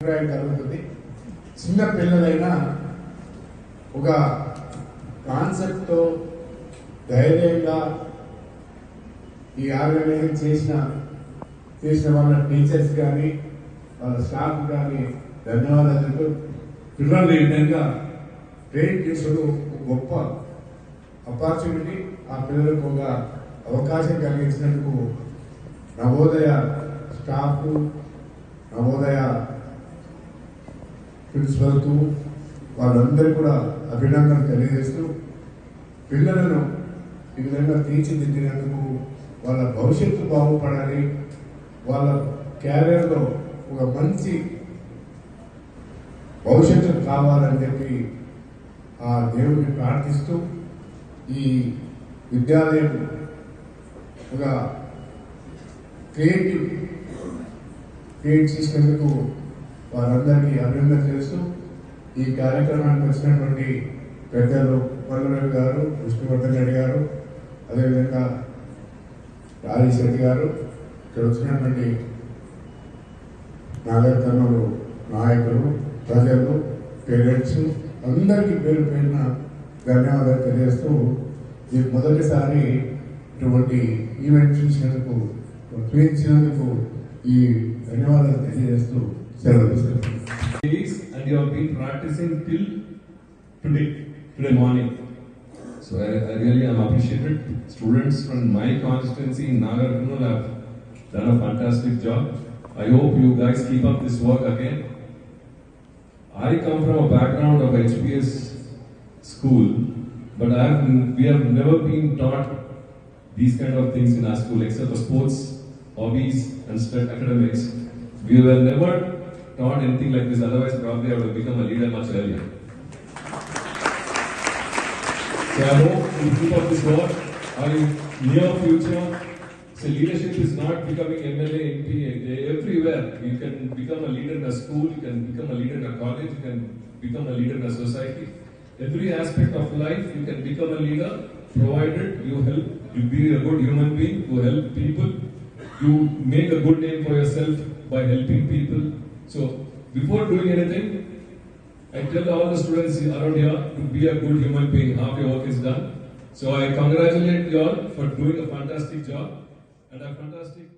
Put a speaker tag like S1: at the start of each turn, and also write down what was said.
S1: అభిప్రాయం కలుగుతుంది చిన్న పిల్లలైనా ఒక కాన్సెప్ట్తో ధైర్యంగా ఈ ఆర్గనైజింగ్ చేసిన చేసిన వాళ్ళ టీచర్స్ కానీ వాళ్ళ స్టాఫ్ కానీ ధన్యవాదాలు. పిల్లల్ని ఈ విధంగా ట్రైన్ చేసుడు గొప్ప ఆపర్చునిటీ ఆ పిల్లలకు ఒక అవకాశం కలిగించినందుకు నవోదయ స్టాఫ్ నవోదయ ప్రిన్సిపల్కు వాళ్ళందరూ కూడా అభినందనలు తెలియజేస్తూ పిల్లలను ఈ విధంగా తీర్చిదిద్దినందుకు వాళ్ళ భవిష్యత్తు బాగుపడాలి. వాళ్ళ క్యారియర్లో ఒక మంచి భవిష్యత్తు కావాలని చెప్పి ఆ దేవుడిని ప్రార్థిస్తూ ఈ విద్యాలయం ఒక క్రియేటివ్ క్రియేట్ చేసినందుకు వారందరికీ అభినందన చేస్తూ ఈ కార్యక్రమానికి వచ్చినటువంటి పెద్దలు వల్లరావు గారు విష్ణువర్ధన్ రెడ్డి గారు అదేవిధంగా రాజేష్ రెడ్డి గారు ఇక్కడ వచ్చినటువంటి నాగరికర్మలు నాయకులు ప్రజలు పేరెంట్స్ అందరికీ పేరు పేరున ధన్యవాదాలు తెలియజేస్తూ ఇది మొదటిసారి ఇటువంటి ఈవెంట్ చూసినందుకు చూపించినందుకు ఈ ధన్యవాదాలు తెలియజేస్తూ
S2: Seven. And you have been practicing till today, today morning. So I, I really am appreciated. Students from my constituency in Nagarjuna have done a fantastic job. I hope you guys keep up this work again. I come from a background of HPS school, but I have, we have never been taught these kind of things in our school except for sports, hobbies and academics. We were never taught anything like this, otherwise, probably I would have become a leader much earlier. So I hope you keep up this work. I near future. So leadership is not becoming MLA, MP, everywhere. You can become a leader in a school, you can become a leader in a college, you can become a leader in a society. Every aspect of life, you can become a leader, provided you help, you be a good human being, you help people, you make a good name for yourself by helping people. So before doing anything, I tell all the students around here to be a good human being. Half your work is done. So I congratulate you all for doing a fantastic job and a fantastic.